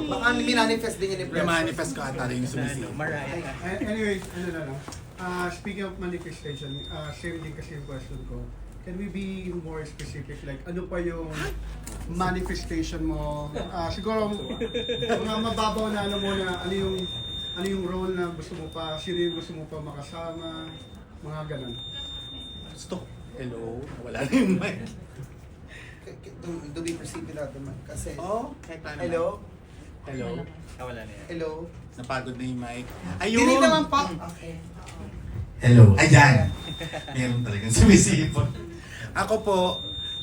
baka minanifest din yun ni Precious. manifest ko ata rin yung sumisip. Mariah. A- Anyways, ano na lang. Uh, speaking of manifestation, uh, same din kasi yung question ko. Can we be more specific? Like, ano pa yung manifestation mo? Ah, siguro, mga mababaw na ano mo na ano yung ano yung role na gusto mo pa, sino yung gusto mo pa makasama, mga ganun. Gusto. Hello? Wala na yung mic. Do, do we proceed without the mic? Kasi, Oh, kahit paano. hello? Hello? Ah, wala na yan. Hello? Napagod na yung mic. Ayun! Hindi naman po. Okay. Hello. Ayan. Meron talagang sumisipot. Ako po,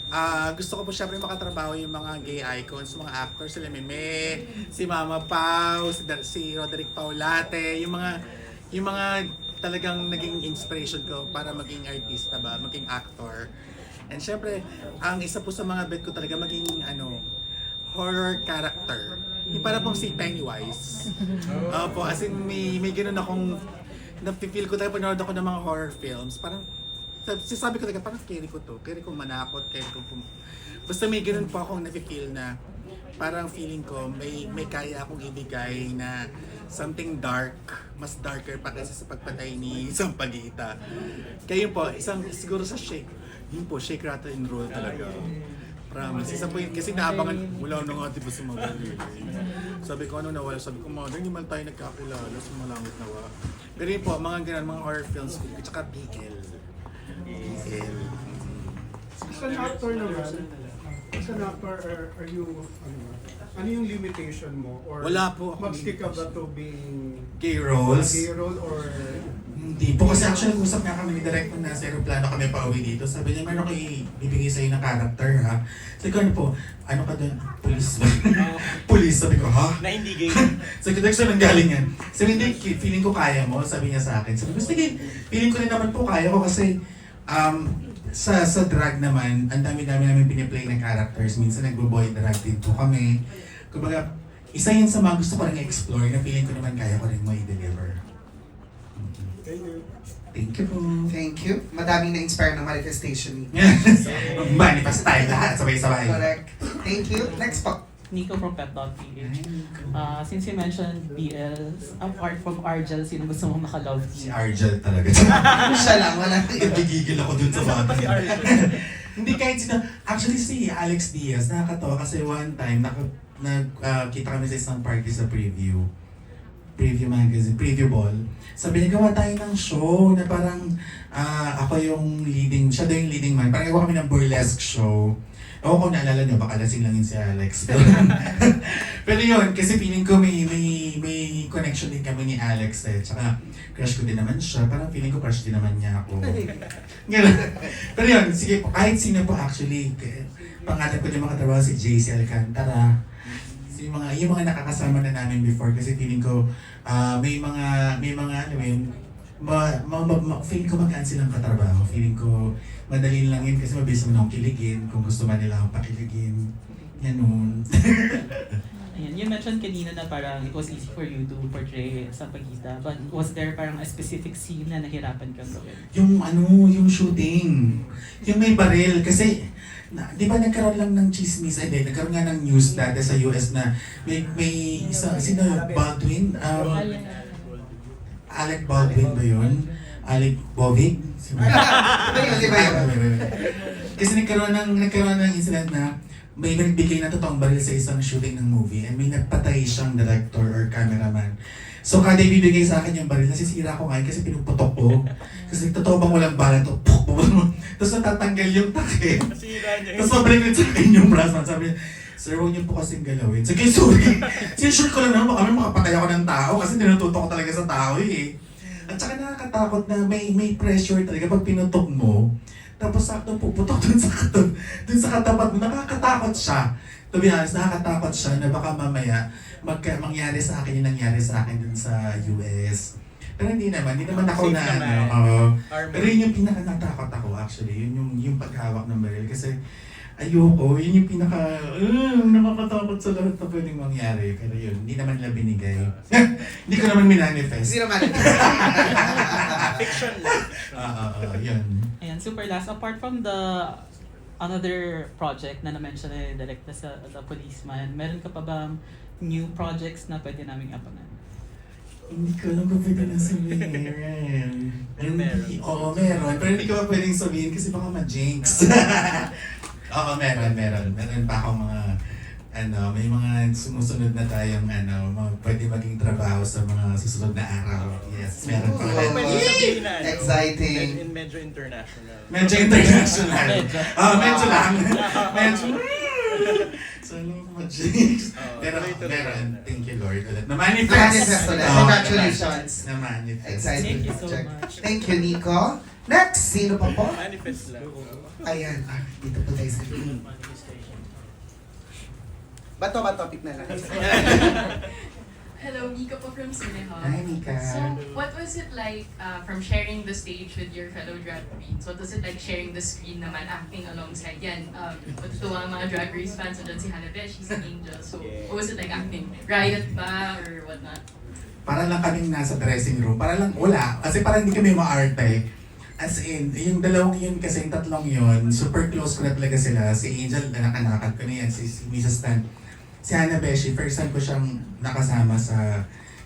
ah gusto ko po syempre makatrabaho yung mga gay icons, mga actors, sila Meme, si Mama Pau, si, Dar- si Roderick Paulate, yung mga yung mga talagang naging inspiration ko para maging artista ba, maging actor. And syempre, ang isa po sa mga bet ko talaga maging ano, horror character. Yung para pong si Pennywise. Opo, as in may, may ganun akong napipil ko talaga panood ako ng mga horror films. Parang sab- sasabi ko talaga parang carry ko to. Carry ko manakot, carry ko pum... Basta may ganun po akong napipil na parang feeling ko may may kaya akong ibigay na something dark, mas darker pa kasi sa pagpatay ni Sampaguita. Kaya yun po, isang siguro sa shake, yun po, shake, rattle, and roll talaga. Promise. Isa po yun, kasi naabangan, wala na nga diba sa mga ganun. Sabi ko, ano nawala? Sabi ko, mga hindi man tayo nagkakilala, sumalangit nawa. Pero yun po, mga ganun, mga horror films ko, at saka BL. BL. As an actor naman, as an actor, are, are you, ano ba, ano yung limitation mo? Or Wala po akong Mag-stick ka ba to being Gay roles? gay role or Hindi po. Kasi actually, usap nga kami ni Direk kung nasa aeroplano kami pa uwi dito. Sabi niya, meron ko ibibigay sa'yo na character, ha? Sabi ko, ano po? Ano ka doon? Police ba? Police. Sabi ko, ha? Na hindi gay. Sabi ko, Direk, saan galing yan? Sabi hindi, feeling ko kaya mo. Sabi niya sa akin. Sabi ko, sige, feeling ko rin naman po kaya ko kasi um, sa sa drag naman, ang dami-dami namin piniplay na characters. Minsan nagbo-boy drag din po kami. Kumbaga, isa yun sa mga gusto ko rin i-explore na feeling ko naman kaya ko rin mo i-deliver. Thank you. Thank you po. Thank you. Madaming na-inspire ng manifestation ni. Manifest tayo lahat, sabay-sabay. Correct. Thank you. Next po. Nico from Pet.ph. Uh, since you mentioned BL, apart from Argel, sino gusto mo maka-love Si team? Argel talaga. Siya lang. Wala. Nagigigil ako dun sa bata. Si. Hindi kahit sino. Actually si Alex Diaz, nakakatawa kasi one time, naka, nagkita kami sa isang party sa preview. Preview magazine, preview ball. Sabi niya, gawa tayo ng show na parang ah, ako yung leading, siya daw yung leading man. Parang gawa kami ng burlesque show. Ewan ko naalala niyo, baka lasing lang yun si Alex. Pero, pero yun, kasi feeling ko may, may, may connection din kami ni Alex eh. Tsaka crush ko din naman siya. Parang feeling ko crush din naman niya ako. Pero yun, sige po, kahit sino po actually, k- pangarap ko din makatrabaho si JC Alcantara. Si mga, yung mga nakakasama na namin before kasi feeling ko ah, may mga, may mga, ano yun, ma, ma, ma, ma, feeling ko magaan silang katrabaho. Feeling ko madali lang yun kasi mabilis mo na akong kiligin kung gusto man nila akong pakiligin. Ganun. Ayan, you mentioned kanina na parang it was easy for you to portray sa pagkita, but was there parang a specific scene na nahirapan kang gawin? yung ano, yung shooting. Yung may baril. Kasi, na, di ba nagkaroon lang ng chismis, ay di, nagkaroon nga ng news dati sa US na may, may isa, sino, Baldwin? Um, Alec Baldwin ba yun? Alec yun. Kasi nagkaroon ng, nagkaroon ng incident na may nagbigay na totoong baril sa isang shooting ng movie and may nagpatay siyang director or cameraman. So kada ibibigay sa akin yung baril, nasisira ko ngayon kasi pinuputok ko. Kasi totoo bang walang bala to? Puk! Tapos natatanggal yung takip. Nasira niya. Tapos sobrang sa akin yung brass man. Sabi niya, Sir, huwag niyo po kasing galawin. Sige, sorry. Sinusure ko lang naman, baka may makapatay ako ng tao kasi tinututo ko talaga sa tao eh. At saka nakakatakot na may may pressure talaga pag pinutok mo. Tapos sakto puputok dun sa dun, dun sa katapat mo. Nakakatakot siya. To be honest, nakakatakot siya na baka mamaya magka, mangyari sa akin yung nangyari sa akin dun sa US. Pero hindi naman, hindi naman ako Safe na ano. naman. oo. Army. Pero yun yung pinaka natakot ako actually, yun yung, yung paghawak ng baril. Kasi ayoko, yun yung pinaka, uh, nakakatakot sa lahat na pwedeng mangyari. Pero yun, hindi naman nila binigay. hindi ko naman minanifest. Hindi naman. Fiction lang. Ah, ah, ah, yun. Ayan, super last. Apart from the another project na na-mention na direct na sa The Policeman, meron ka pa bang new projects na pwede namin abangan? Hindi ko alam kung pwede na sabihin. Pero meron. Oo, meron. Pero hindi ko pa pwedeng sabihin kasi baka ma-jinx. Oo, meron, meron. Meron pa akong mga, ano, may mga sumusunod na tayong, ano, mga pwede maging trabaho sa mga susunod na araw. Yes, meron pa. Na, ano, Exciting. med- Medyo international. Medyo international. Ah, medyo lang. medyo. So, ano, ma-jinx. Oo, Pero tuloy-tuloy meron, na. thank you Lord. ulit. Na-manifest. Na-manifest ulit. Oo, Congratulations. Na-manifest. Exciting Thank you so project. much. Thank you, Nico. Next, sino pa po? Manifest lang. Ayan, ah, dito po tayo sa Bato ba topic na lang? Hello, Nika po from Cineha. Hi, Mika. So, what was it like uh, from sharing the stage with your fellow drag queens? What was it like sharing the screen naman, acting alongside yan? Um, matutuwa ang mga drag race fans, andyan si Hannah Besh, si Angel. So, what was it like acting? Riot ba or whatnot? para lang kaming nasa dressing room. Para lang, wala. Kasi parang hindi kami maarte. As in, yung dalawang yun kasi, yung tatlong yun, super close ko na talaga sila. Si Angel, nakanakad ko na yan. Si, si Mrs. Tan. Si Hannah Beshi, first time ko siyang nakasama sa...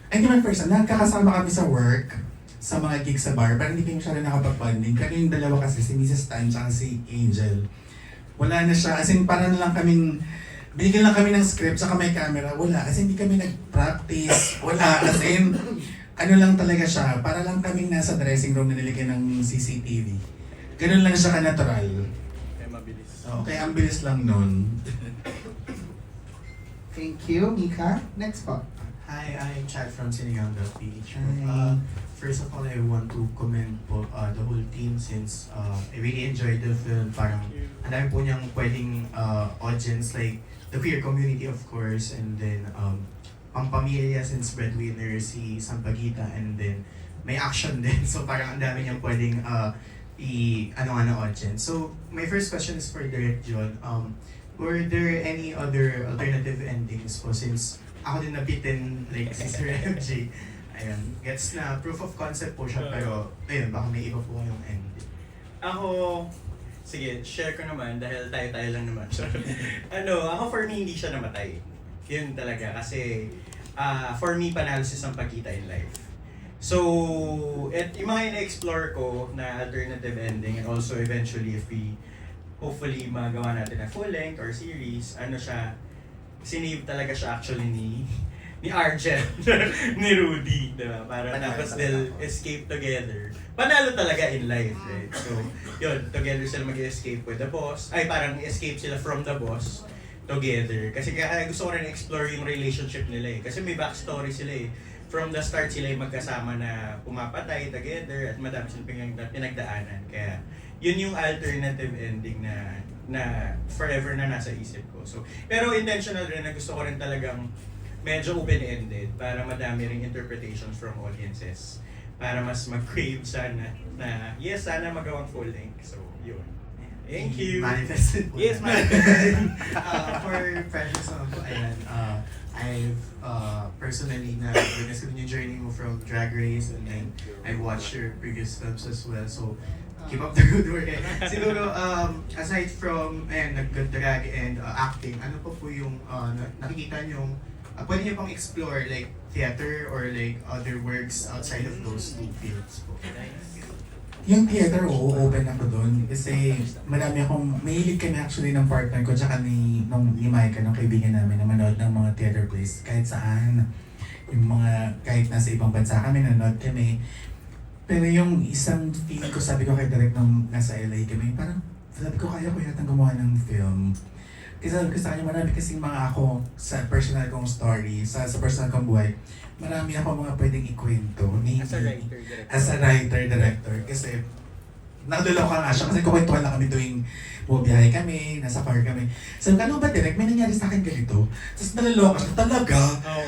Ay, hindi man first time, nagkakasama kami sa work, sa mga gigs sa bar, pero hindi kami siya rin nakapag-bonding. Pero yung dalawa kasi, si Mrs. Tan at si Angel, wala na siya. As in, parang lang kaming binigyan lang kami ng script saka may camera. Wala. Kasi hindi kami nag-practice. Wala. As in, ano lang talaga siya. Para lang kaming nasa dressing room na niligyan ng CCTV. Ganun lang siya ka-natural. Kaya mabilis. So, kaya ang bilis lang nun. Thank you, Mika. Next po. Hi, I'm Chad from Sinigang.ph. Hi. Uh, first of all, I want to commend po uh, the whole team since uh, I really enjoyed the film. Parang ang dami po niyang pwedeng uh, audience like the queer community of course and then um, pampamilya since breadwinner si Sampaguita and then may action din. So parang ang dami niyang pwedeng uh, i ano ano audience. So my first question is for Direct John. Um, were there any other alternative endings po since ako din nabitin like si Sir MJ. Ayun, gets na proof of concept po siya pero ayun, baka may iba po yung ending. Ako, sige, share ko naman dahil tayo-tayo lang naman. ano, ako for me, hindi siya namatay. Yun talaga. Kasi, ah for me, panalo si Sampaguita in life. So, at yung mga ina-explore ko na alternative ending and also eventually if we hopefully magawa natin na full length or series, ano siya, sinave talaga siya actually ni ni Arjen, ni Rudy, diba? Para Panalo tapos they'll escape together. Panalo talaga in life, right? So, yun, together sila mag-escape with the boss. Ay, parang escape sila from the boss together. Kasi kaya gusto ko rin explore yung relationship nila eh. Kasi may backstory sila eh. From the start sila yung magkasama na pumapatay together at madami silang pinag- pinagdaanan. Kaya yun yung alternative ending na na forever na nasa isip ko. So, pero intentional rin na gusto ko rin talagang medyo open-ended para madami ring interpretations from audiences. Para mas mag-crave sana na, yes, sana magawang full length. So, yun. Thank you. Manifested. Yes, manifested. uh, for Precious po, ayan, uh, I've uh, personally na witness ko yung journey mo from Drag Race and then I've watched your previous films as well. So, keep up the good work. Eh. Siguro, um, aside from ayan, nag-drag and uh, acting, ano pa po yung uh, na- nakikita nyo, uh, pwede nyo pang explore like theater or like other works outside of those two fields po? Yung theater, oo, open ako doon. Kasi marami akong, mahilig kami actually ng partner ko, tsaka ni, nung, ni Micah, nung kaibigan namin, na manood ng mga theater plays kahit saan. Yung mga, kahit nasa ibang bansa kami, nanood kami. Pero yung isang feeling ko, sabi ko kay Direk nung nasa LA kami, parang sabi ko, kaya ko yata gumawa ng film. Kasi sabi ko sa kanya, marami kasing mga ako sa personal kong story, sa, sa personal kong buhay, marami ako mga pwedeng ikwento. Maybe, As a writer, director. as a writer, director. Kasi, nakadulaw ka nga siya kasi kukwentuhan lang kami tuwing bumiyahe kami, nasa car kami. Sabi ko, ano ba direct? May nangyari sa akin ganito. Tapos nalaloka siya, talaga.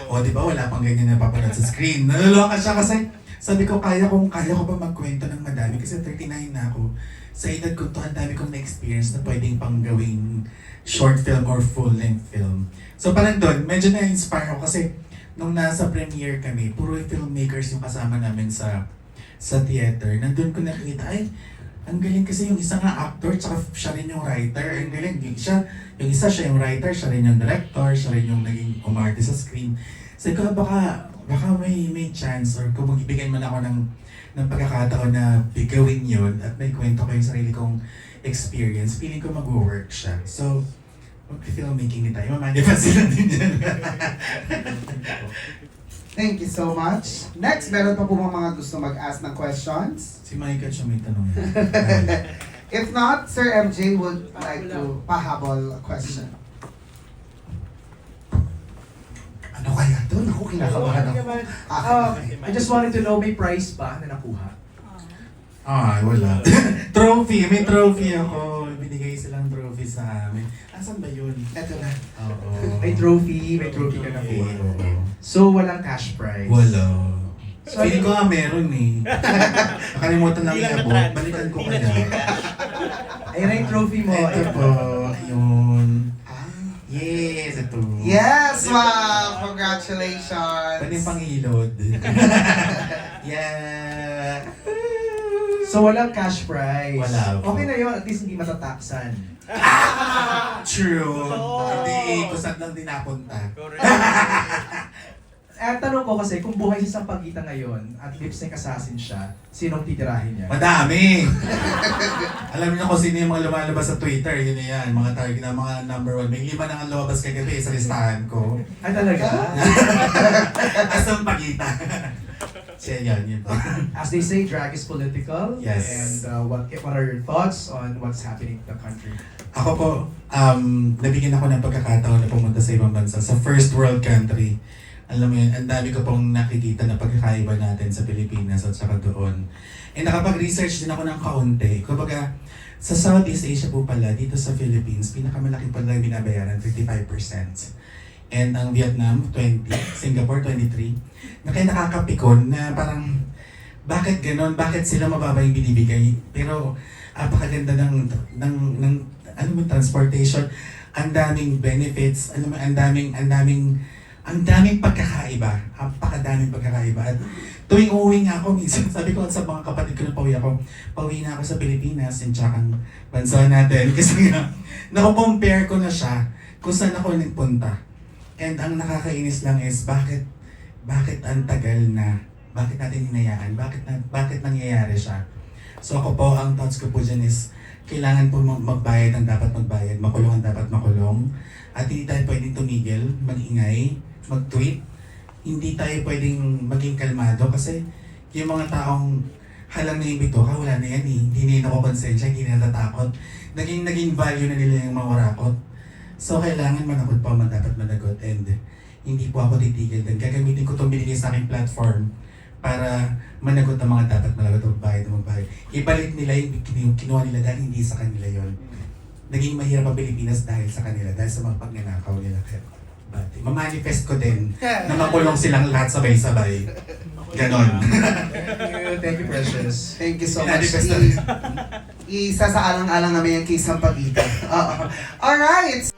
O, di ba, wala pang ganyan na papanood sa screen. Nalaloka siya kasi sabi ko, kaya kong, kaya ko ba magkwento ng madami? Kasi 39 na ako. Sa edad ko to, ang dami kong na-experience na pwedeng pang gawing short film or full-length film. So parang doon, medyo na-inspire ako kasi nung nasa premiere kami, puro filmmakers yung kasama namin sa sa theater. Nandun ko nakita, ay, ang galing kasi yung isa nga actor, tsaka siya rin yung writer. Ang galing. Yung, siya, yung isa siya yung writer, siya rin yung director, siya rin yung naging umarte sa screen. Sabi ko, baka, baka may, may chance or kung magbibigyan man ako ng, ng pagkakataon na bigawin yun at may kwento ko yung sarili kong experience, feeling ko mag-work siya. So, mag-filmmaking din tayo. Mamanifest sila din yan. Thank you so much. Next, meron pa po mga gusto mag-ask ng questions? si Michael siya may tanong. If not, Sir MJ would like to pahabol a question. Doon ako kinakabahan ako. Ano? Ah, Uh, I just wanted to know, may prize ba na nakuha? Ah, wala. trophy. May trophy ako. Binigay silang trophy sa amin. Asan ba yun? Eto na. Oo. May trophy, may trophy ka nakuha. So, walang cash prize. Wala. So, Feeling ko nga meron eh. Nakalimutan lang Hindi lang Balikan ko Hindi kaya. Ayan na yung trophy mo. Ito po. Ayun. Ah, Yay! 22. Yes, ma'am! Congratulations! Pwede pangilod. yeah! So, walang cash prize. Wala po. Okay na yun, at least hindi matataksan. True. Hindi, eh, kusat lang din napunta. Correct. At tanong ko kasi, kung buhay si Sampaguita ngayon at lipstick assassin siya, sinong titirahin niya? Madami! Alam niyo kung sino yung mga lumalabas sa Twitter, yun na yan, mga target na mga number one. May lima na nga lumabas kagabi sa listahan ko. Ay talaga? Asang pagita. Siya yan, yun po. As they say, drag is political. Yes. And uh, what what are your thoughts on what's happening in the country? Ako po, um, nabigyan ako ng pagkakataon na pumunta sa ibang bansa, sa first world country. Alam mo yun, ang dami ko pong nakikita na pagkakaiba natin sa Pilipinas at saka doon. And nakapag-research din ako ng kaunti. Kumbaga, sa Southeast Asia po pala, dito sa Philippines, pinakamalaki pala yung binabayaran, 55%. And ang Vietnam, 20. Singapore, 23. Na kaya nakakapikon na parang, bakit ganon? Bakit sila mababa yung binibigay? Pero, apakaganda ng, ng, ng, ano mo, transportation. Ang daming benefits, ano mo, ang daming, ang daming, ang daming pagkakaiba. Apakadaming pagkakaiba. At tuwing uuwi nga ako, minsan sabi ko sa mga kapatid ko na pauwi ako, pauwi na ako sa Pilipinas, yung tsakang bansa natin. Kasi nga, nakukompare ko na siya kung saan ako nagpunta. And ang nakakainis lang is, bakit, bakit ang tagal na, bakit natin hinayaan, bakit, na, bakit nangyayari siya. So ako po, ang thoughts ko po dyan is, kailangan po mag- magbayad ang dapat magbayad, makulong ang dapat makulong, at hindi tayo pwedeng tumigil, magingay, mag-tweet, hindi tayo pwedeng maging kalmado kasi yung mga taong halang na yung bituka, wala na yan eh. Hindi na yun nakukonsensya, hindi na natatakot. Naging, naging value na nila yung mga warakot. So, kailangan managot pa man dapat managot and hindi po ako titigil din. Gagamitin ko itong binigay sa aking platform para managot ang mga dapat managot ang magbayad ng magbayad. Ibalik nila yung kinu- kinuha nila dahil hindi sa kanila yon. Naging mahirap ang Pilipinas dahil sa kanila, dahil sa mga pagnanakaw nila. Kaya, mamanifest ko din na makulong silang lahat sabay-sabay. Ganon. Thank you, thank you, Precious. Thank you so much. I- isa sa alang-alang namin yung kay Sampaguita. Oo. Alright!